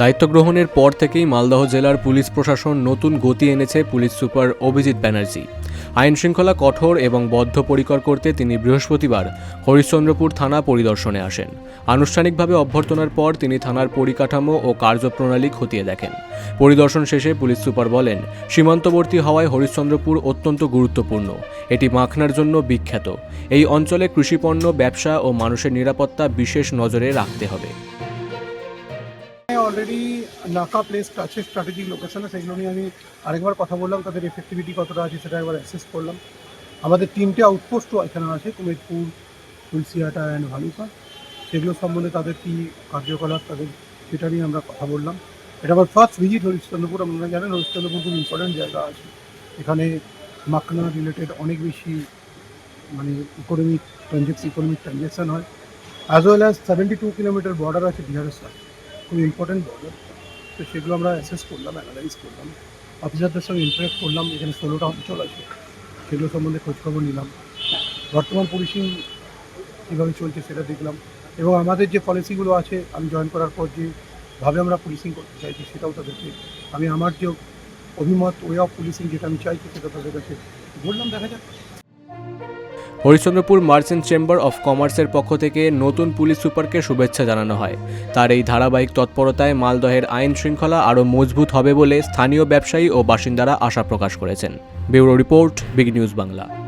দায়িত্ব গ্রহণের পর থেকেই মালদহ জেলার পুলিশ প্রশাসন নতুন গতি এনেছে পুলিশ সুপার অভিজিৎ ব্যানার্জি। আইন শৃঙ্খলা কঠোর এবং বদ্ধপরিকর করতে তিনি বৃহস্পতিবার হরিশ্চন্দ্রপুর থানা পরিদর্শনে আসেন। আনুষ্ঠানিকভাবে অভ্যর্থনার পর তিনি থানার পরিকাঠামো ও কার্যপ্রণালী খতিয়ে দেখেন। পরিদর্শন শেষে পুলিশ সুপার বলেন, সীমান্তবর্তী হওয়ায় হরিশ্চন্দ্রপুর অত্যন্ত গুরুত্বপূর্ণ। এটি মাখনার জন্য বিখ্যাত। এই অঞ্চলে কৃষিপণ্য ব্যবসা ও মানুষের নিরাপত্তা বিশেষ নজরে রাখতে হবে। অলরেডি নাকা প্লেস আছে স্ট্র্যাটেজিক লোকেশনে সেগুলো নিয়ে আমি আরেকবার কথা বললাম, তাদের এফেক্টিভিটি কতটা আছে সেটা একবার অ্যাসেস করলাম। আমাদের তিনটে আউটপোস্টও এখানে আছে, কুমেদপুর তুলসিয়াটা অ্যান্ড ভালুকা। সেগুলো সম্বন্ধে তাদের কী কার্যকলাপ, তাদের সেটা নিয়ে আমরা কথা বললাম। এটা আমার ফার্স্ট ভিজিট হরিশ্চন্দ্রপুর, আপনারা জানেন হরিশ্চন্দ্রপুর খুব ইম্পর্টেন্ট জায়গা আছে। এখানে মাখনা রিলেটেড অনেক বেশি মানে ইকোনমিক ট্রানজেকশন ইকোনমিক ট্রানজেকশন হয়। As well as seventy two kilometre border আছে বিহারের সাথে খুব ইম্পর্টেন্ট বর্ডার তো সেগুলো আমরা অ্যাসেস করলাম অ্যানালাইজ করলাম। অফিসারদের সঙ্গে ইন্টারেক্ট করলাম, এখানে ষোলোটা অঞ্চল আছে সেগুলো সম্বন্ধে খোঁজখবর নিলাম। বর্তমান পুলিশিং কীভাবে চলছে সেটা দেখলাম। এবং আমাদের যে পলিসিগুলো আছে, আমি জয়েন করার পর যেভাবে আমরা পুলিশিং করতে চাইছি, সেটাও তাদেরকে আমি আমার যে অভিমত ওয়ে অফ পুলিশিং যেটা আমি চাইছি সেটা তাদের কাছে বললাম, দেখা যাক। হরিশ্চন্দ্রপুর মার্চেন্ট চেম্বার অফ কমার্সের পক্ষ থেকে নতুন পুলিশ সুপারকে শুভেচ্ছা জানানো হয়। তার এই ধারাবাহিক তৎপরতায় মালদহের আইন শৃঙ্খলা আরও মজবুত হবে বলে স্থানীয় ব্যবসায়ী ও বাসিন্দারা আশা প্রকাশ করেছেন। Bureau report, big news Bangla.